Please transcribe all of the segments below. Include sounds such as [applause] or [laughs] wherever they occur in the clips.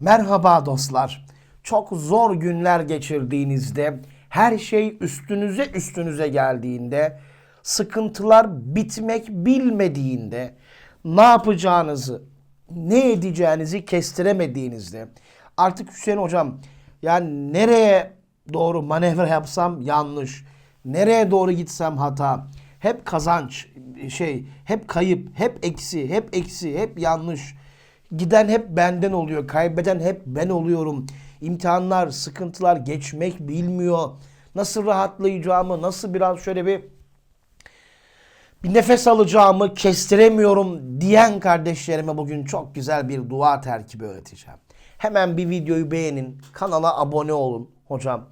Merhaba dostlar. Çok zor günler geçirdiğinizde, her şey üstünüze üstünüze geldiğinde, sıkıntılar bitmek bilmediğinde, ne yapacağınızı, ne edeceğinizi kestiremediğinizde, artık Hüseyin hocam yani nereye doğru manevra yapsam yanlış, nereye doğru gitsem hata, hep kazanç, şey, hep kayıp, hep eksi, hep eksi, hep yanlış. Giden hep benden oluyor. Kaybeden hep ben oluyorum. İmtihanlar, sıkıntılar geçmek bilmiyor. Nasıl rahatlayacağımı, nasıl biraz şöyle bir bir nefes alacağımı kestiremiyorum diyen kardeşlerime bugün çok güzel bir dua terkibi öğreteceğim. Hemen bir videoyu beğenin, kanala abone olun hocam.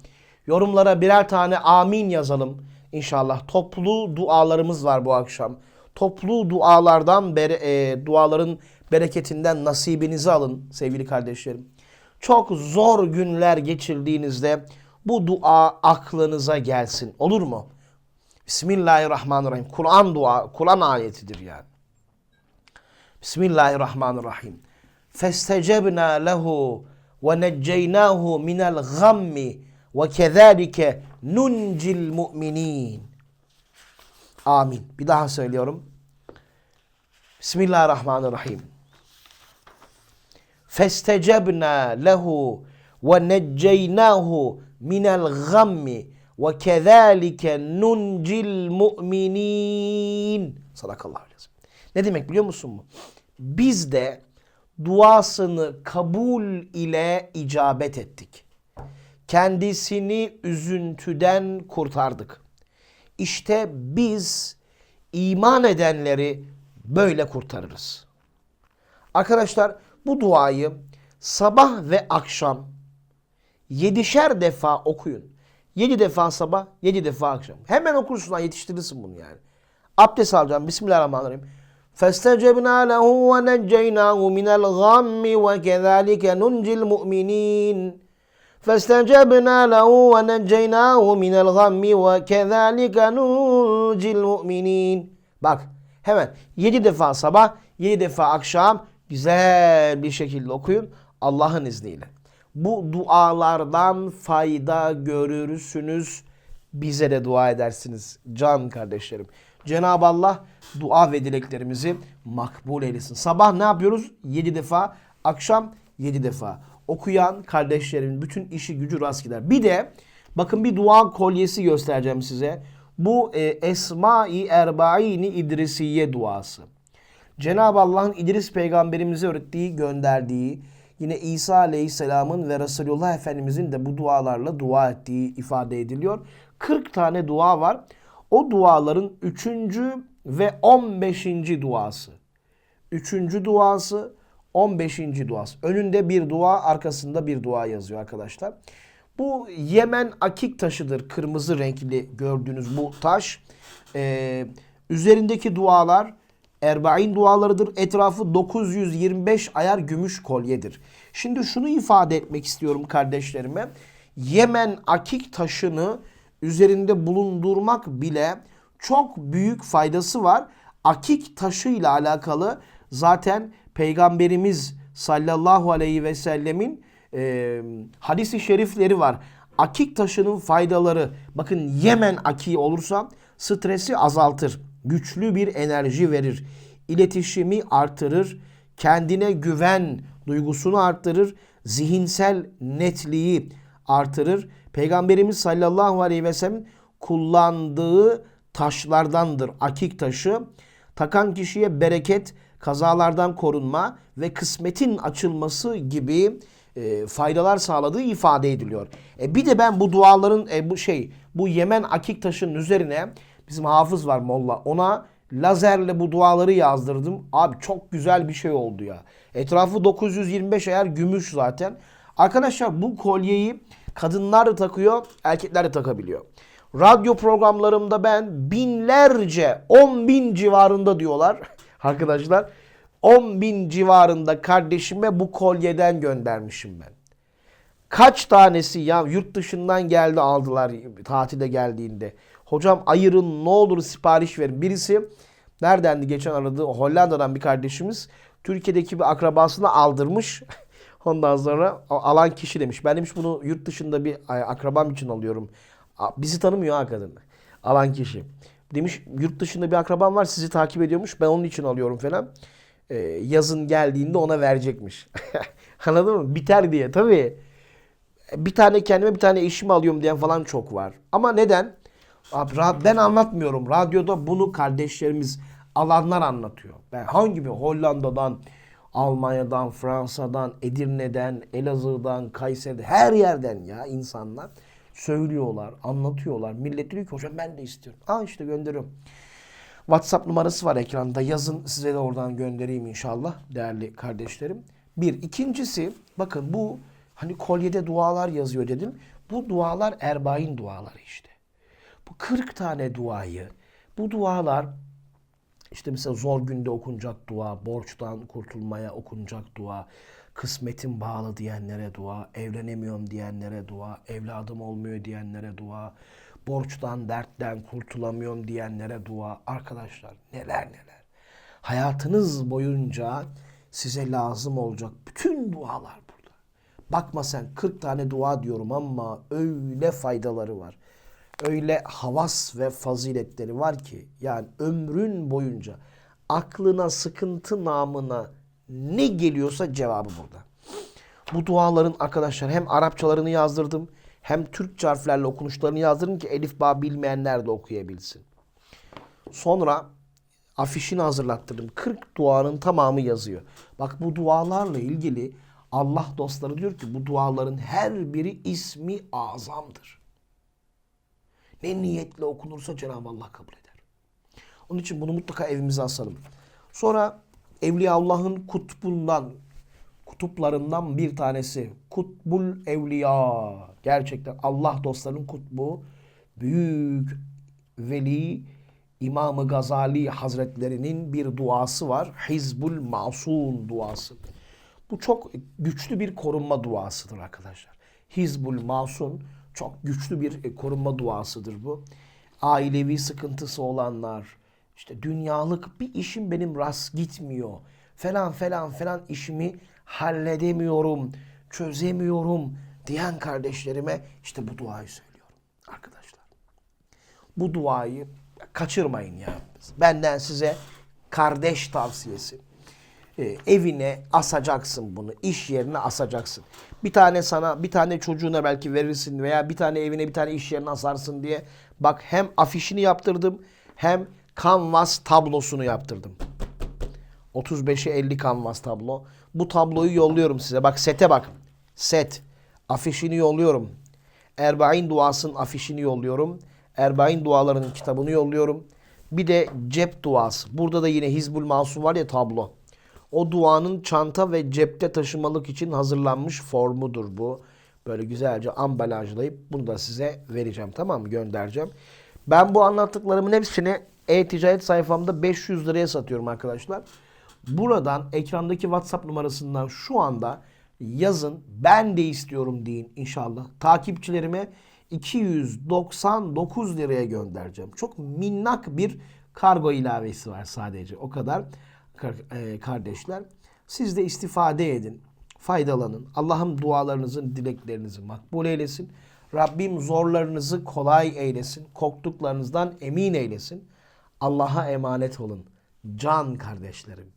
Yorumlara birer tane amin yazalım. İnşallah toplu dualarımız var bu akşam. Toplu dualardan, bere, e, duaların bereketinden nasibinizi alın sevgili kardeşlerim. Çok zor günler geçirdiğinizde bu dua aklınıza gelsin. Olur mu? Bismillahirrahmanirrahim. Kur'an dua, Kur'an ayetidir yani. Bismillahirrahmanirrahim. Festecebna lehu ve necceynahu minel gammi ve kezalike nuncil mu'minin. Amin. Bir daha söylüyorum. Bismillahirrahmanirrahim. Festecebna lehu ve necceynahu minel gammi ve kezalike nuncil mu'minin. Sadakallahu aleyhi. Ne demek biliyor musun bu? Biz de duasını kabul ile icabet ettik. Kendisini üzüntüden kurtardık. İşte biz iman edenleri böyle kurtarırız. Arkadaşlar bu duayı sabah ve akşam yedişer defa okuyun. Yedi defa sabah, yedi defa akşam. Hemen okursun, yetiştirirsin bunu yani. Abdest alacağım. Bismillahirrahmanirrahim. فَاسْتَجَبْنَا لَهُ وَنَجَّيْنَاهُ مِنَ الْغَمِّ وَكَذَٰلِكَ نُنْجِي الْمُؤْمِنِينَ فَاسْتَجَبْنَا لَهُ وَنَجَّيْنَاهُ مِنَ الْغَمِّ وَكَذَٰلِكَ نُنْجِي الْمُؤْمِنِينَ Bak hemen yedi defa sabah, yedi defa akşam güzel bir şekilde okuyun Allah'ın izniyle. Bu dualardan fayda görürsünüz. Bize de dua edersiniz can kardeşlerim. Cenab-ı Allah dua ve dileklerimizi makbul eylesin. Sabah ne yapıyoruz? 7 defa. Akşam 7 defa. Okuyan kardeşlerimin bütün işi gücü rast gider. Bir de bakın bir dua kolyesi göstereceğim size. Bu e, Esma-i Erbaini İdrisiye duası. Cenab-ı Allah'ın İdris peygamberimize öğrettiği, gönderdiği, yine İsa aleyhisselamın ve Resulullah Efendimizin de bu dualarla dua ettiği ifade ediliyor. 40 tane dua var. O duaların 3. ve 15. duası. 3. duası, 15. duası. Önünde bir dua, arkasında bir dua yazıyor arkadaşlar. Bu Yemen akik taşıdır. Kırmızı renkli gördüğünüz bu taş. Ee, üzerindeki dualar Erbain dualarıdır. Etrafı 925 ayar gümüş kolyedir. Şimdi şunu ifade etmek istiyorum kardeşlerime. Yemen akik taşını üzerinde bulundurmak bile çok büyük faydası var. Akik taşıyla alakalı zaten Peygamberimiz sallallahu aleyhi ve sellemin e, hadisi şerifleri var. Akik taşının faydaları bakın Yemen akiği olursa stresi azaltır. Güçlü bir enerji verir. İletişimi artırır. Kendine güven duygusunu arttırır. Zihinsel netliği artırır. Peygamberimiz sallallahu aleyhi ve sellem kullandığı taşlardandır akik taşı. Takan kişiye bereket, kazalardan korunma ve kısmetin açılması gibi e, faydalar sağladığı ifade ediliyor. E, bir de ben bu duaların e, bu şey bu Yemen akik taşının üzerine bizim hafız var Molla ona lazerle bu duaları yazdırdım. Abi çok güzel bir şey oldu ya. Etrafı 925 ayar gümüş zaten. Arkadaşlar bu kolyeyi kadınlar da takıyor, erkekler de takabiliyor. Radyo programlarımda ben binlerce, 10 bin civarında diyorlar [laughs] arkadaşlar. 10 bin civarında kardeşime bu kolyeden göndermişim ben. Kaç tanesi ya yurt dışından geldi aldılar tatile geldiğinde. Hocam ayırın ne olur sipariş verin. Birisi neredendi geçen aradı Hollanda'dan bir kardeşimiz. Türkiye'deki bir akrabasına aldırmış. [laughs] Ondan sonra alan kişi demiş. Ben demiş bunu yurt dışında bir akrabam için alıyorum. Bizi tanımıyor ha kadın. Alan kişi. Demiş yurt dışında bir akrabam var sizi takip ediyormuş. Ben onun için alıyorum falan. Ee, yazın geldiğinde ona verecekmiş. [laughs] Anladın mı? Biter diye tabii. Bir tane kendime bir tane eşimi alıyorum diyen falan çok var. Ama neden? Abi, ben anlatmıyorum. Radyoda bunu kardeşlerimiz alanlar anlatıyor. Ben hangi bir Hollanda'dan, Almanya'dan, Fransa'dan, Edirne'den, Elazığ'dan, Kayseri'den her yerden ya insanlar söylüyorlar, anlatıyorlar. Millet diyor ki hocam ben de istiyorum. Aa işte gönderiyorum. WhatsApp numarası var ekranda. Yazın size de oradan göndereyim inşallah değerli kardeşlerim. Bir. ikincisi bakın bu hani kolyede dualar yazıyor dedim. Bu dualar erbain duaları işte. Bu 40 tane duayı bu dualar işte mesela zor günde okunacak dua, borçtan kurtulmaya okunacak dua, kısmetim bağlı diyenlere dua, evlenemiyorum diyenlere dua, evladım olmuyor diyenlere dua, borçtan, dertten kurtulamıyorum diyenlere dua. Arkadaşlar neler neler. Hayatınız boyunca size lazım olacak bütün dualar burada. Bakma sen 40 tane dua diyorum ama öyle faydaları var. Öyle havas ve faziletleri var ki yani ömrün boyunca aklına sıkıntı namına ne geliyorsa cevabı burada. Bu duaların arkadaşlar hem Arapçalarını yazdırdım hem Türkçe harflerle okunuşlarını yazdırdım ki Elif Ba bilmeyenler de okuyabilsin. Sonra afişini hazırlattırdım. 40 duanın tamamı yazıyor. Bak bu dualarla ilgili Allah dostları diyor ki bu duaların her biri ismi azamdır. Ne niyetle okunursa Cenab-ı Allah kabul eder. Onun için bunu mutlaka evimize asalım. Sonra Evliyaullah'ın kutbundan, kutuplarından bir tanesi. Kutbul Evliya. Gerçekten Allah dostlarının kutbu. Büyük veli İmam-ı Gazali Hazretlerinin bir duası var. Hizbul Masun duası. Bu çok güçlü bir korunma duasıdır arkadaşlar. Hizbul Masun çok güçlü bir e, korunma duasıdır bu. Ailevi sıkıntısı olanlar, işte dünyalık bir işim benim rast gitmiyor. Falan falan falan işimi halledemiyorum, çözemiyorum diyen kardeşlerime işte bu duayı söylüyorum arkadaşlar. Bu duayı kaçırmayın ya. Benden size kardeş tavsiyesi. Ee, evine asacaksın bunu. iş yerine asacaksın. Bir tane sana, bir tane çocuğuna belki verirsin veya bir tane evine bir tane iş yerine asarsın diye. Bak hem afişini yaptırdım hem kanvas tablosunu yaptırdım. 35'e 50 kanvas tablo. Bu tabloyu yolluyorum size. Bak sete bak. Set. Afişini yolluyorum. Erbain duasının afişini yolluyorum. Erbain dualarının kitabını yolluyorum. Bir de cep duası. Burada da yine Hizbul Masum var ya tablo. O duanın çanta ve cepte taşımalık için hazırlanmış formudur bu. Böyle güzelce ambalajlayıp bunu da size vereceğim tamam mı? Göndereceğim. Ben bu anlattıklarımın hepsini e-ticaret sayfamda 500 liraya satıyorum arkadaşlar. Buradan ekrandaki WhatsApp numarasından şu anda yazın ben de istiyorum deyin inşallah. Takipçilerime 299 liraya göndereceğim. Çok minnak bir kargo ilavesi var sadece. O kadar kardeşler. Siz de istifade edin. Faydalanın. Allah'ım dualarınızın, dileklerinizi makbul eylesin. Rabbim zorlarınızı kolay eylesin. Korktuklarınızdan emin eylesin. Allah'a emanet olun. Can kardeşlerim.